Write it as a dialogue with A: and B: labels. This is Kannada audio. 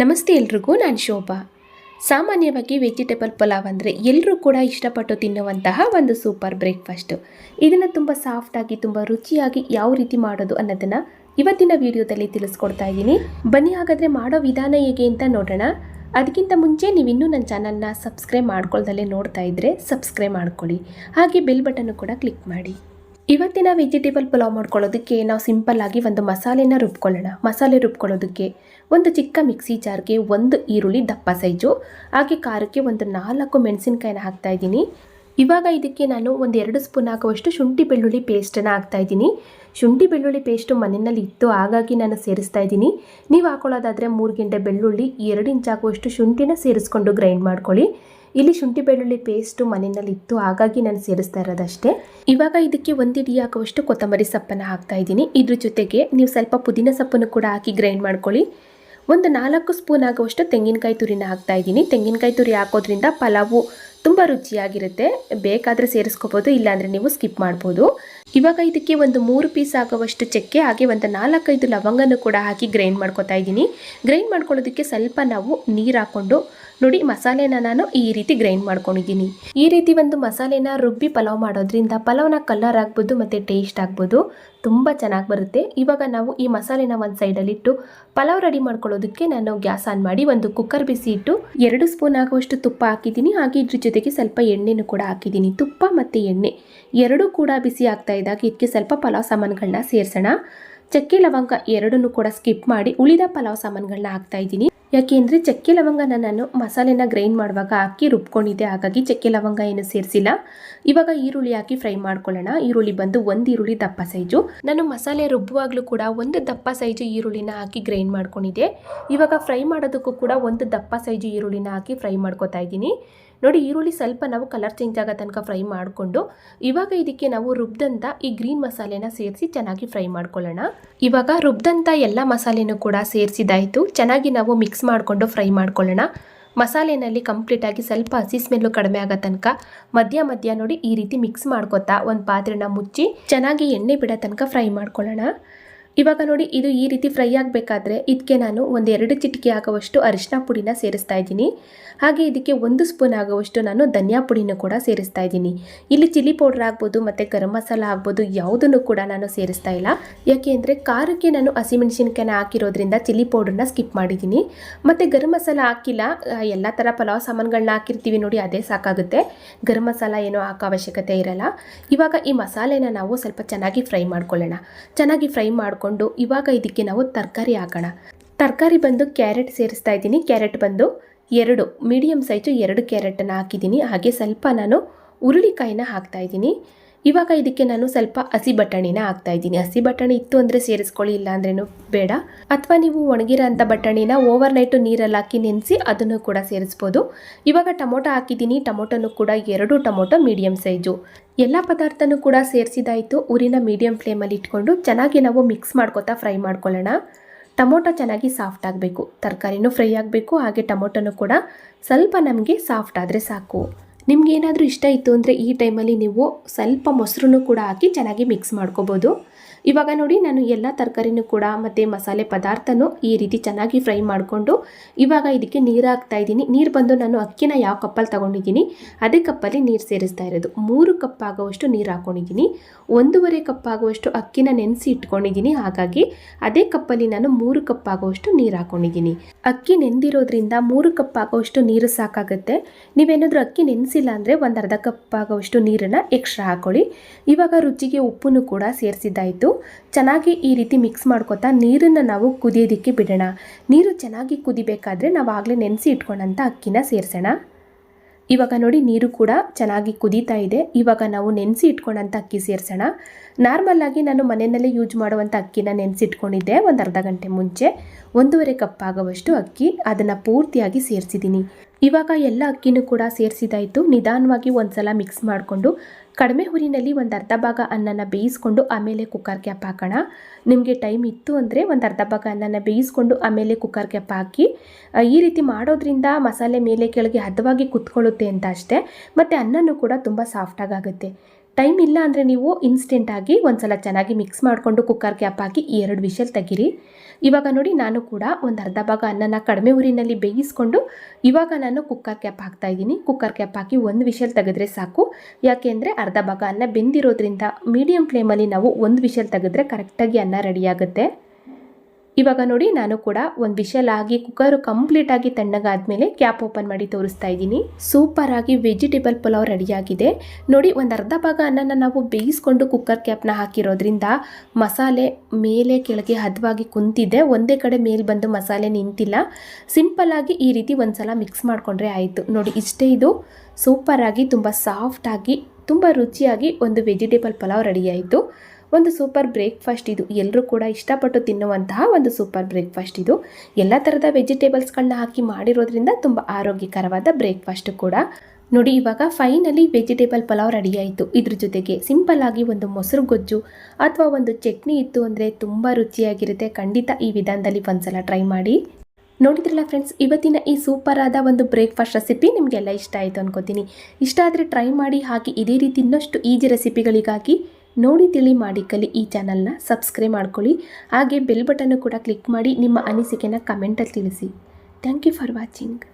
A: ನಮಸ್ತೆ ಎಲ್ರಿಗೂ, ನಾನು ಶೋಭಾ. ಸಾಮಾನ್ಯವಾಗಿ ವೆಜಿಟೇಬಲ್ ಪಲಾವ್ ಅಂದರೆ ಎಲ್ಲರೂ ಕೂಡ ಇಷ್ಟಪಟ್ಟು ತಿನ್ನುವಂತಹ ಒಂದು ಸೂಪರ್ ಬ್ರೇಕ್ಫಾಸ್ಟು. ಇದನ್ನು ತುಂಬ ಸಾಫ್ಟಾಗಿ ತುಂಬ ರುಚಿಯಾಗಿ ಯಾವ ರೀತಿ ಮಾಡೋದು ಅನ್ನೋದನ್ನು ಇವತ್ತಿನ ವಿಡಿಯೋದಲ್ಲಿ ತಿಳಿಸ್ಕೊಡ್ತಾ ಇದ್ದೀನಿ. ಬನ್ನಿ ಹಾಗಾದರೆ ಮಾಡೋ ವಿಧಾನ ಹೇಗೆ ಅಂತ ನೋಡೋಣ. ಅದಕ್ಕಿಂತ ಮುಂಚೆ ನೀವು ಇನ್ನೂ ನನ್ನ ಚಾನಲ್ನ ಸಬ್ಸ್ಕ್ರೈಬ್ ಮಾಡ್ಕೊಳ್ದಲ್ಲೇ ನೋಡ್ತಾ ಇದ್ದರೆ ಸಬ್ಸ್ಕ್ರೈಬ್ ಮಾಡ್ಕೊಳ್ಳಿ. ಹಾಗೆ ಬೆಲ್ ಬಟನ್ನು ಕೂಡ ಕ್ಲಿಕ್ ಮಾಡಿ. ಇವತ್ತಿನ ವೆಜಿಟೇಬಲ್ ಪಲಾವ್ ಮಾಡ್ಕೊಳ್ಳೋದಕ್ಕೆ ನಾವು ಸಿಂಪಲ್ ಆಗಿ ಒಂದು ಮಸಾಲೆನ ರುಬ್ಕೊಳ್ಳೋಣ. ಮಸಾಲೆ ರುಬ್ಕೊಳ್ಳೋದಕ್ಕೆ ಒಂದು ಚಿಕ್ಕ ಮಿಕ್ಸಿ ಜಾರ್ಗೆ ಒಂದು ಈರುಳ್ಳಿ ದಪ್ಪ ಸೈಜು ಹಾಗೆ ಖಾರಕ್ಕೆ ಒಂದು ನಾಲ್ಕು ಮೆಣಸಿನ್ಕಾಯಿನ ಹಾಕ್ತಾ ಇದ್ದೀನಿ. ಇವಾಗ ಇದಕ್ಕೆ ನಾನು ಒಂದು ಎರಡು ಸ್ಪೂನ್ ಹಾಕುವಷ್ಟು ಶುಂಠಿ ಬೆಳ್ಳುಳ್ಳಿ ಪೇಸ್ಟನ್ನು ಹಾಕ್ತಾ ಇದ್ದೀನಿ. ಶುಂಠಿ ಬೆಳ್ಳುಳ್ಳಿ ಪೇಸ್ಟು ಮನೆಯಲ್ಲಿ ಇತ್ತು ಹಾಗಾಗಿ ನಾನು ಸೇರಿಸ್ತಾ ಇದ್ದೀನಿ. ನೀವು ಹಾಕೊಳ್ಳೋದಾದರೆ ಮೂರು ಗಿಂಟೆ ಬೆಳ್ಳುಳ್ಳಿ, ಎರಡು ಇಂಚ್ ಹಾಕುವಷ್ಟು ಶುಂಠಿನ ಸೇರಿಸ್ಕೊಂಡು ಗ್ರೈಂಡ್ ಮಾಡ್ಕೊಳ್ಳಿ. ಇಲ್ಲಿ ಶುಂಠಿ ಬೆಳ್ಳುಳ್ಳಿ ಪೇಸ್ಟು ಮನೆಯಲ್ಲಿ ಇತ್ತು ಹಾಗಾಗಿ ನಾನು ಸೇರಿಸ್ತಾ ಇರೋದಷ್ಟೇ. ಇವಾಗ ಇದಕ್ಕೆ ಒಂದು ಇಡಿ ಹಾಕುವಷ್ಟು ಕೊತ್ತಂಬರಿ ಸೊಪ್ಪನ್ನು ಹಾಕ್ತಾ ಇದ್ದೀನಿ. ಇದ್ರ ಜೊತೆಗೆ ನೀವು ಸ್ವಲ್ಪ ಪುದೀನ ಸೊಪ್ಪನ್ನು ಕೂಡ ಹಾಕಿ ಗ್ರೈಂಡ್ ಮಾಡ್ಕೊಳ್ಳಿ. ಒಂದು ನಾಲ್ಕು ಸ್ಪೂನ್ ಆಗುವಷ್ಟು ತೆಂಗಿನಕಾಯಿ ತುರಿನ ಹಾಕ್ತಾ ಇದ್ದೀನಿ. ತೆಂಗಿನಕಾಯಿ ತುರಿ ಹಾಕೋದ್ರಿಂದ ಪಲಾವು ತುಂಬ ರುಚಿಯಾಗಿರುತ್ತೆ. ಬೇಕಾದರೆ ಸೇರಿಸ್ಕೋಬೋದು ಇಲ್ಲಾಂದರೆ ನೀವು ಸ್ಕಿಪ್ ಮಾಡ್ಬೋದು. ಇವಾಗ ಇದಕ್ಕೆ ಒಂದು ಮೂರು ಪೀಸ್ ಆಗುವಷ್ಟು ಚಕ್ಕೆ, ಹಾಗೆ ಒಂದು ನಾಲ್ಕೈದು ಲವಂಗನೂ ಕೂಡ ಹಾಕಿ ಗ್ರೈಂಡ್ ಮಾಡ್ಕೊತಾ ಇದ್ದೀನಿ. ಗ್ರೈಂಡ್ ಮಾಡ್ಕೊಳ್ಳೋದಕ್ಕೆ ಸ್ವಲ್ಪ ನಾವು ನೀರು ಹಾಕ್ಕೊಂಡು, ನೋಡಿ ಮಸಾಲೆನ ನಾನು ಈ ರೀತಿ ಗ್ರೈಂಡ್ ಮಾಡ್ಕೊಂಡಿದ್ದೀನಿ. ಈ ರೀತಿ ಒಂದು ಮಸಾಲೆನ ರುಬ್ಬಿ ಪಲಾವ್ ಮಾಡೋದ್ರಿಂದ ಪಲಾವ್ನ ಕಲರ್ ಆಗ್ಬೋದು ಮತ್ತು ಟೇಸ್ಟ್ ಆಗ್ಬೋದು. ತುಂಬ ಚೆನ್ನಾಗಿ ಬರುತ್ತೆ. ಇವಾಗ ನಾವು ಈ ಮಸಾಲೆನ ಒಂದು ಸೈಡಲ್ಲಿಟ್ಟು ಪಲಾವ್ ರೆಡಿ ಮಾಡ್ಕೊಳ್ಳೋದಕ್ಕೆ ನಾನು ಗ್ಯಾಸ್ ಆನ್ ಮಾಡಿ ಒಂದು ಕುಕ್ಕರ್ ಬಿಸಿ ಇಟ್ಟು, ಎರಡು ಸ್ಪೂನ್ ಆಗುವಷ್ಟು ತುಪ್ಪ ಹಾಕಿದ್ದೀನಿ. ಹಾಗೆ ಇದ್ರ ಜೊತೆಗೆ ಸ್ವಲ್ಪ ಎಣ್ಣೆನೂ ಕೂಡ ಹಾಕಿದ್ದೀನಿ. ತುಪ್ಪ ಮತ್ತು ಎಣ್ಣೆ ಎರಡೂ ಕೂಡ ಬಿಸಿ ಆಗ್ತಾ ಇದ್ದಾಗ ಇದಕ್ಕೆ ಸ್ವಲ್ಪ ಪಲಾವ್ ಸಾಮಾನುಗಳನ್ನ ಸೇರಿಸೋಣ. ಚಕ್ಕೆ ಲವಂಗ ಎರಡನ್ನೂ ಕೂಡ ಸ್ಕಿಪ್ ಮಾಡಿ ಉಳಿದ ಪಲಾವ್ ಸಾಮಾನುಗಳನ್ನ ಹಾಕ್ತಾ ಇದ್ದೀನಿ. ಯಾಕೆಂದರೆ ಚಕ್ಕೆ ಲವಂಗನ ನಾನು ಮಸಾಲೆನ ಗ್ರೈಂಡ್ ಮಾಡುವಾಗ ಹಾಕಿ ರುಬ್ಕೊಂಡಿದ್ದೆ, ಹಾಗಾಗಿ ಚಕ್ಕೆ ಲವಂಗ ಏನು ಸೇರಿಸಿಲ್ಲ. ಇವಾಗ ಈರುಳ್ಳಿ ಹಾಕಿ ಫ್ರೈ ಮಾಡ್ಕೊಳ್ಳೋಣ. ಈರುಳ್ಳಿ ಬಂದು ಒಂದು ಈರುಳ್ಳಿ ದಪ್ಪ ಸೈಜು. ನಾನು ಮಸಾಲೆ ರುಬ್ಬುವಾಗಲೂ ಕೂಡ ಒಂದು ದಪ್ಪ ಸೈಜು ಈರುಳ್ಳಿನ ಹಾಕಿ ಗ್ರೈಂಡ್ ಮಾಡ್ಕೊಂಡಿದ್ದೆ. ಇವಾಗ ಫ್ರೈ ಮಾಡೋದಕ್ಕೂ ಕೂಡ ಒಂದು ದಪ್ಪ ಸೈಜು ಈರುಳ್ಳಿನ ಹಾಕಿ ಫ್ರೈ ಮಾಡ್ಕೊತಾ ಇದ್ದೀನಿ. ನೋಡಿ ಈರುಳ್ಳಿ ಸ್ವಲ್ಪ ನಾವು ಕಲರ್ ಚೇಂಜ್ ಆಗೋ ತನಕ ಫ್ರೈ ಮಾಡಿಕೊಂಡು, ಇವಾಗ ಇದಕ್ಕೆ ನಾವು ರುಬ್ದಂಥ ಈ ಗ್ರೀನ್ ಮಸಾಲೆನ ಸೇರಿಸಿ ಚೆನ್ನಾಗಿ ಫ್ರೈ ಮಾಡ್ಕೊಳ್ಳೋಣ. ಇವಾಗ ರುಬ್ದಂಥ ಎಲ್ಲ ಮಸಾಲೆನೂ ಕೂಡ ಸೇರಿಸಿದಾಯಿತು. ಚೆನ್ನಾಗಿ ನಾವು ಮಿಕ್ಸ್ ಮಾಡಿಕೊಂಡು ಫ್ರೈ ಮಾಡ್ಕೊಳ್ಳೋಣ. ಮಸಾಲೆನಲ್ಲಿ ಕಂಪ್ಲೀಟಾಗಿ ಸ್ವಲ್ಪ ಹಸಿ ಸ್ಮೆಲ್ಲು ಕಡಿಮೆ ಆಗೋ ತನಕ ಮಧ್ಯ ಮಧ್ಯ ನೋಡಿ ಈ ರೀತಿ ಮಿಕ್ಸ್ ಮಾಡ್ಕೊತಾ ಒಂದು ಪಾತ್ರೆನ ಮುಚ್ಚಿ ಚೆನ್ನಾಗಿ ಎಣ್ಣೆ ಬಿಡೋ ತನಕ ಫ್ರೈ ಮಾಡ್ಕೊಳ್ಳೋಣ. ಇವಾಗ ನೋಡಿ, ಇದು ಈ ರೀತಿ ಫ್ರೈ ಆಗಬೇಕಾದ್ರೆ ಇದಕ್ಕೆ ನಾನು ಒಂದು ಎರಡು ಚಿಟಿಕೆ ಆಗುವಷ್ಟು ಅರಿಶಿನ ಪುಡಿನ ಸೇರಿಸ್ತಾ ಇದ್ದೀನಿ. ಹಾಗೆ ಇದಕ್ಕೆ ಒಂದು ಸ್ಪೂನ್ ಆಗುವಷ್ಟು ನಾನು ಧನಿಯಾ ಪುಡಿನ ಕೂಡ ಸೇರಿಸ್ತಾ ಇದ್ದೀನಿ. ಇಲ್ಲಿ ಚಿಲ್ಲಿ ಪೌಡರ್ ಆಗ್ಬೋದು, ಮತ್ತು ಗರಂ ಮಸಾಲ ಆಗ್ಬೋದು, ಯಾವುದನ್ನು ಕೂಡ ನಾನು ಸೇರಿಸ್ತಾ ಇಲ್ಲ. ಯಾಕೆ ಅಂದರೆ ಖಾರಕ್ಕೆ ನಾನು ಹಸಿಮೆಣಸಿನ್ಕಾಯಿನ ಹಾಕಿರೋದ್ರಿಂದ ಚಿಲ್ಲಿ ಪೌಡ್ರನ್ನ ಸ್ಕಿಪ್ ಮಾಡಿದ್ದೀನಿ. ಮತ್ತು ಗರಂ ಮಸಾಲ ಹಾಕಿಲ್ಲ ಎಲ್ಲ ಥರ ಪಲಾವ್ ಸಾಮಾನುಗಳನ್ನ ಹಾಕಿರ್ತೀವಿ ನೋಡಿ, ಅದೇ ಸಾಕಾಗುತ್ತೆ. ಗರಂ ಮಸಾಲ ಏನೋ ಹಾಕೋ ಅವಶ್ಯಕತೆ ಇರಲ್ಲ. ಇವಾಗ ಈ ಮಸಾಲೆನ ನಾವು ಸ್ವಲ್ಪ ಚೆನ್ನಾಗಿ ಫ್ರೈ ಮಾಡ್ಕೊಳ್ಳೋಣ. ಚೆನ್ನಾಗಿ ಫ್ರೈ ಮಾಡಿಕೊಂಡು ಇವಾಗ ಇದಕ್ಕೆ ನಾವು ತರಕಾರಿ ಹಾಕೋಣ. ತರಕಾರಿ ಬಂದು ಕ್ಯಾರೆಟ್ ಸೇರಿಸ್ತಾ ಇದ್ದೀನಿ. ಕ್ಯಾರೆಟ್ ಬಂದು ಎರಡು ಮೀಡಿಯಮ್ ಸೈಜು ಎರಡು ಕ್ಯಾರೆಟನ್ನು ಹಾಕಿದ್ದೀನಿ. ಹಾಗೆ ಸ್ವಲ್ಪ ನಾನು ಹುರುಳಿಕಾಯಿನ ಹಾಕ್ತಾ ಇದ್ದೀನಿ. ಇವಾಗ ಇದಕ್ಕೆ ನಾನು ಸ್ವಲ್ಪ ಹಸಿ ಬಟಾಣಿನ ಹಾಕ್ತಾ ಇದ್ದೀನಿ. ಹಸಿ ಬಟಾಣಿ ಇತ್ತು ಅಂದರೆ ಸೇರಿಸ್ಕೊಳ್ಳಿ ಇಲ್ಲ ಅಂದ್ರೇನು ಬೇಡ. ಅಥವಾ ನೀವು ಒಣಗಿರೋ ಅಂಥ ಬಟಾಣಿನ ಓವರ್ ನೈಟು ನೀರಲ್ಲಿ ಹಾಕಿ ನೆನೆಸಿ ಅದನ್ನು ಕೂಡ ಸೇರಿಸ್ಬೋದು. ಇವಾಗ ಟೊಮೊಟೊ ಹಾಕಿದ್ದೀನಿ. ಟೊಮೊಟೊನು ಕೂಡ ಎರಡು ಟೊಮೊಟೊ ಮೀಡಿಯಂ ಸೈಜು ಎಲ್ಲ ಪದಾರ್ಥನೂ ಕೂಡ ಸೇರಿಸಿದಾಯಿತು. ಊರಿನ ಮೀಡಿಯಂ ಫ್ಲೇಮಲ್ಲಿ ಇಟ್ಕೊಂಡು ಚೆನ್ನಾಗಿ ನಾವು ಮಿಕ್ಸ್ ಮಾಡ್ಕೊತಾ ಫ್ರೈ ಮಾಡ್ಕೊಳ್ಳೋಣ. ಟೊಮೊಟೊ ಚೆನ್ನಾಗಿ ಸಾಫ್ಟ್ ಆಗಬೇಕು. ತರಕಾರಿನೂ ಫ್ರೈ ಆಗಬೇಕು. ಹಾಗೆ ಟೊಮೊಟೊನೂ ಕೂಡ ಸ್ವಲ್ಪ ನಮಗೆ ಸಾಫ್ಟ್ ಆದರೆ ಸಾಕು. ನಿಮ್ಗೆ ಏನಾದರೂ ಇಷ್ಟ ಇತ್ತು ಅಂದರೆ ಈ ಟೈಮಲ್ಲಿ ನೀವು ಸ್ವಲ್ಪ ಮೊಸರನ್ನು ಕೂಡ ಹಾಕಿ ಚೆನ್ನಾಗಿ ಮಿಕ್ಸ್ ಮಾಡ್ಕೋಬೋದು. ಇವಾಗ ನೋಡಿ ನಾನು ಎಲ್ಲ ತರಕಾರಿನೂ ಕೂಡ ಮತ್ತು ಮಸಾಲೆ ಪದಾರ್ಥನೂ ಈ ರೀತಿ ಚೆನ್ನಾಗಿ ಫ್ರೈ ಮಾಡಿಕೊಂಡು ಇವಾಗ ಇದಕ್ಕೆ ನೀರು ಹಾಕ್ತಾ ಇದ್ದೀನಿ. ನೀರು ಬಂದು ನಾನು ಅಕ್ಕಿನ ಯಾವ ಕಪ್ಪಲ್ಲಿ ತೊಗೊಂಡಿದ್ದೀನಿ, ಅದೇ ಕಪ್ಪಲ್ಲಿ ನೀರು ಸೇರಿಸ್ತಾ ಇರೋದು. ಮೂರು ಕಪ್ ಆಗುವಷ್ಟು ನೀರು ಹಾಕ್ಕೊಂಡಿದ್ದೀನಿ ಒಂದೂವರೆ ಕಪ್ ಆಗುವಷ್ಟು ಅಕ್ಕಿನ ನೆನೆಸಿ ಇಟ್ಕೊಂಡಿದ್ದೀನಿ. ಹಾಗಾಗಿ ಅದೇ ಕಪ್ಪಲ್ಲಿ ನಾನು ಮೂರು ಕಪ್ ಆಗುವಷ್ಟು ನೀರು ಹಾಕ್ಕೊಂಡಿದ್ದೀನಿ ಅಕ್ಕಿ ನೆಂದಿರೋದ್ರಿಂದ ಮೂರು ಕಪ್ ಆಗುವಷ್ಟು ನೀರು ಸಾಕಾಗುತ್ತೆ. ನೀವೇನಾದರೂ ಅಕ್ಕಿ ನೆನೆಸಿಲ್ಲ ಅಂದರೆ ಒಂದು ಅರ್ಧ ಕಪ್ ಆಗುವಷ್ಟು ನೀರನ್ನು ಎಕ್ಸ್ಟ್ರಾ ಹಾಕ್ಕೊಳ್ಳಿ ಇವಾಗ ರುಚಿಗೆ ಉಪ್ಪನ್ನು ಕೂಡ ಸೇರಿಸಿದ್ದಾಯಿತು. ಚೆನ್ನಾಗಿ ಈ ರೀತಿ ಮಿಕ್ಸ್ ಮಾಡ್ಕೊತಾ ನೀರನ್ನು ನಾವು ಕುದಿಯೋದಕ್ಕೆ ಬಿಡೋಣ. ನೀರು ಚೆನ್ನಾಗಿ ಕುದಿಬೇಕಾದ್ರೆ ನಾವು ಆಗಲೇ ನೆನೆಸಿ ಇಟ್ಕೊಂಡಂಥ ಅಕ್ಕಿನ ಸೇರಿಸೋಣ. ಇವಾಗ ನೋಡಿ ನೀರು ಕೂಡ ಚೆನ್ನಾಗಿ ಕುದೀತಾ ಇದೆ. ಇವಾಗ ನಾವು ನೆನೆಸಿ ಇಟ್ಕೊಂಡಂಥ ಅಕ್ಕಿ ಸೇರಿಸೋಣ. ನಾರ್ಮಲ್ಲಾಗಿ ನಾನು ಮನೆಯಲ್ಲೇ ಯೂಸ್ ಮಾಡುವಂಥ ಅಕ್ಕಿನ ನೆನೆಸಿಟ್ಕೊಂಡಿದ್ದೆ ಒಂದು ಅರ್ಧ ಗಂಟೆ ಮುಂಚೆ. ಒಂದೂವರೆ ಕಪ್ ಆಗುವಷ್ಟು ಅಕ್ಕಿ ಅದನ್ನು ಪೂರ್ತಿಯಾಗಿ ಸೇರಿಸಿದ್ದೀನಿ. ಇವಾಗ ಎಲ್ಲ ಅಕ್ಕಿನೂ ಕೂಡ ಸೇರಿಸಿದಾಯಿತು. ನಿಧಾನವಾಗಿ ಒಂದು ಸಲ ಮಿಕ್ಸ್ ಮಾಡಿಕೊಂಡು ಕಡಿಮೆ ಹುರಿನಲ್ಲಿ ಒಂದು ಅರ್ಧ ಭಾಗ ಅನ್ನನ ಬೇಯಿಸ್ಕೊಂಡು ಆಮೇಲೆ ಕುಕ್ಕರ್ ಕ್ಯಾಪ್ ಹಾಕೋಣ. ನಿಮಗೆ ಟೈಮ್ ಇತ್ತು ಅಂದರೆ ಒಂದು ಅರ್ಧ ಭಾಗ ಅನ್ನನ ಬೇಯಿಸ್ಕೊಂಡು ಆಮೇಲೆ ಕುಕ್ಕರ್ ಕ್ಯಾಪ್ ಹಾಕಿ. ಈ ರೀತಿ ಮಾಡೋದ್ರಿಂದ ಮಸಾಲೆ ಮೇಲೆ ಕೆಳಗೆ ಹದವಾಗಿ ಕುತ್ಕೊಳ್ಳುತ್ತೆ ಅಂತ ಅಷ್ಟೇ. ಮತ್ತು ಅನ್ನನೂ ಕೂಡ ತುಂಬ ಸಾಫ್ಟಾಗಿ ಆಗುತ್ತೆ. ಟೈಮ್ ಇಲ್ಲ ಅಂದರೆ ನೀವು ಇನ್ಸ್ಟೆಂಟಾಗಿ ಒಂದ್ಸಲ ಚೆನ್ನಾಗಿ ಮಿಕ್ಸ್ ಮಾಡಿಕೊಂಡು ಕುಕ್ಕರ್ ಕ್ಯಾಪ್ ಹಾಕಿ ಈ ಎರಡು ವಿಷಲ್ ತೆಗೀರಿ. ಇವಾಗ ನೋಡಿ ನಾನು ಕೂಡ ಒಂದು ಅರ್ಧ ಭಾಗ ಅನ್ನನ ಕಡಿಮೆ ಊರಿನಲ್ಲಿ ಬೇಯಿಸ್ಕೊಂಡು ಇವಾಗ ನಾನು ಕುಕ್ಕರ್ ಕ್ಯಾಪ್ ಹಾಕ್ತಾ ಇದ್ದೀನಿ. ಕುಕ್ಕರ್ ಕ್ಯಾಪ್ ಹಾಕಿ ಒಂದು ವಿಷಲ್ ತೆಗೆದ್ರೆ ಸಾಕು. ಯಾಕೆಂದರೆ ಅರ್ಧ ಭಾಗ ಅನ್ನ ಬೆಂದಿರೋದ್ರಿಂದ ಮೀಡಿಯಂ ಫ್ಲೇಮಲ್ಲಿ ನಾವು ಒಂದು ವಿಷಲ್ ತೆಗೆದ್ರೆ ಕರೆಕ್ಟಾಗಿ ಅನ್ನ ರೆಡಿಯಾಗುತ್ತೆ ಇವಾಗ ನೋಡಿ ನಾನು ಕೂಡ ಒಂದು ವಿಷಲ್ ಆಗಿ ಕುಕ್ಕರ್ ಕಂಪ್ಲೀಟ್ ಆಗಿ ತಣ್ಣಗಾದ್ಮೇಲೆ ಕ್ಯಾಪ್ ಓಪನ್ ಮಾಡಿ ತೋರಿಸ್ತಾ ಇದ್ದೀನಿ. ಆಗಿ ವೆಜಿಟೇಬಲ್ ಪಲಾವ್ ರೆಡಿಯಾಗಿದೆ ನೋಡಿ, ಒಂದು ಅರ್ಧ ಭಾಗ ಅನ್ನನ ನಾವು ಬೇಯಿಸ್ಕೊಂಡು ಕುಕ್ಕರ್ ಕ್ಯಾಪ್ನ ಹಾಕಿರೋದ್ರಿಂದ ಮಸಾಲೆ ಮೇಲೆ ಕೆಳಗೆ ಹದವಾಗಿ ಕುಂತಿದೆ. ಒಂದೇ ಕಡೆ ಮೇಲೆ ಬಂದು ಮಸಾಲೆ ನಿಂತಿಲ್ಲ. ಸಿಂಪಲ್ ಆಗಿ ಈ ರೀತಿ ಒಂದ್ಸಲ ಮಿಕ್ಸ್ ಮಾಡಿಕೊಂಡ್ರೆ ಆಯಿತು. ನೋಡಿ, ಇಷ್ಟೇ ಇದು. ಸೂಪರ್ ಆಗಿ, ತುಂಬ ಸಾಫ್ಟ್ ಆಗಿ, ತುಂಬ ರುಚಿಯಾಗಿ ಒಂದು ವೆಜಿಟೇಬಲ್ ಪಲಾವ್ ರೆಡಿ ಆಯಿತು. ಒಂದು ಸೂಪರ್ ಬ್ರೇಕ್ಫಾಸ್ಟ್ ಇದು. ಎಲ್ಲರೂ ಕೂಡ ಇಷ್ಟಪಟ್ಟು ತಿನ್ನುವಂತಹ ಒಂದು ಸೂಪರ್ ಬ್ರೇಕ್ಫಾಸ್ಟ್ ಇದು. ಎಲ್ಲ ಥರದ ವೆಜಿಟೇಬಲ್ಸ್ಗಳನ್ನ ಹಾಕಿ ಮಾಡಿರೋದ್ರಿಂದ ತುಂಬ ಆರೋಗ್ಯಕರವಾದ ಬ್ರೇಕ್ಫಾಸ್ಟ್ ಕೂಡ. ನೋಡಿ, ಇವಾಗ ಫೈನಲಿ ವೆಜಿಟೇಬಲ್ ಪಲಾವ್ ರೆಡಿ ಆಯಿತು. ಇದ್ರ ಜೊತೆಗೆ ಸಿಂಪಲ್ ಆಗಿ ಒಂದು ಮೊಸರು ಗೊಜ್ಜು ಅಥವಾ ಒಂದು ಚಟ್ನಿ ಇತ್ತು ಅಂದರೆ ತುಂಬ ರುಚಿಯಾಗಿರುತ್ತೆ. ಖಂಡಿತ ಈ ವಿಧಾನದಲ್ಲಿ ಒಂದ್ಸಲ ಟ್ರೈ ಮಾಡಿ. ನೋಡಿದ್ರಲ್ಲ ಫ್ರೆಂಡ್ಸ್ ಇವತ್ತಿನ ಈ ಸೂಪರ್ ಆದ ಒಂದು ಬ್ರೇಕ್ಫಾಸ್ಟ್ ರೆಸಿಪಿ ನಿಮಗೆಲ್ಲ ಇಷ್ಟ ಆಯಿತು ಅನ್ಕೋತೀನಿ. ಇಷ್ಟ ಆದರೆ ಟ್ರೈ ಮಾಡಿ, ಹಾಗೆ ಇದೇ ರೀತಿ ಇನ್ನಷ್ಟು ಈಜಿ ರೆಸಿಪಿಗಳಿಗಾಗಿ ನೋಡಿ ತಿಳಿ ಮಾಡಿ ಕಲಿ ಈ ಚಾನಲ್ನ ಸಬ್ಸ್ಕ್ರೈಬ್ ಮಾಡ್ಕೊಳ್ಳಿ. ಹಾಗೆ ಬೆಲ್ ಬಟನ್ನು ಕೂಡ ಕ್ಲಿಕ್ ಮಾಡಿ ನಿಮ್ಮ ಅನಿಸಿಕೆನ ಕಮೆಂಟಲ್ಲಿ ತಿಳಿಸಿ. Thank you for watching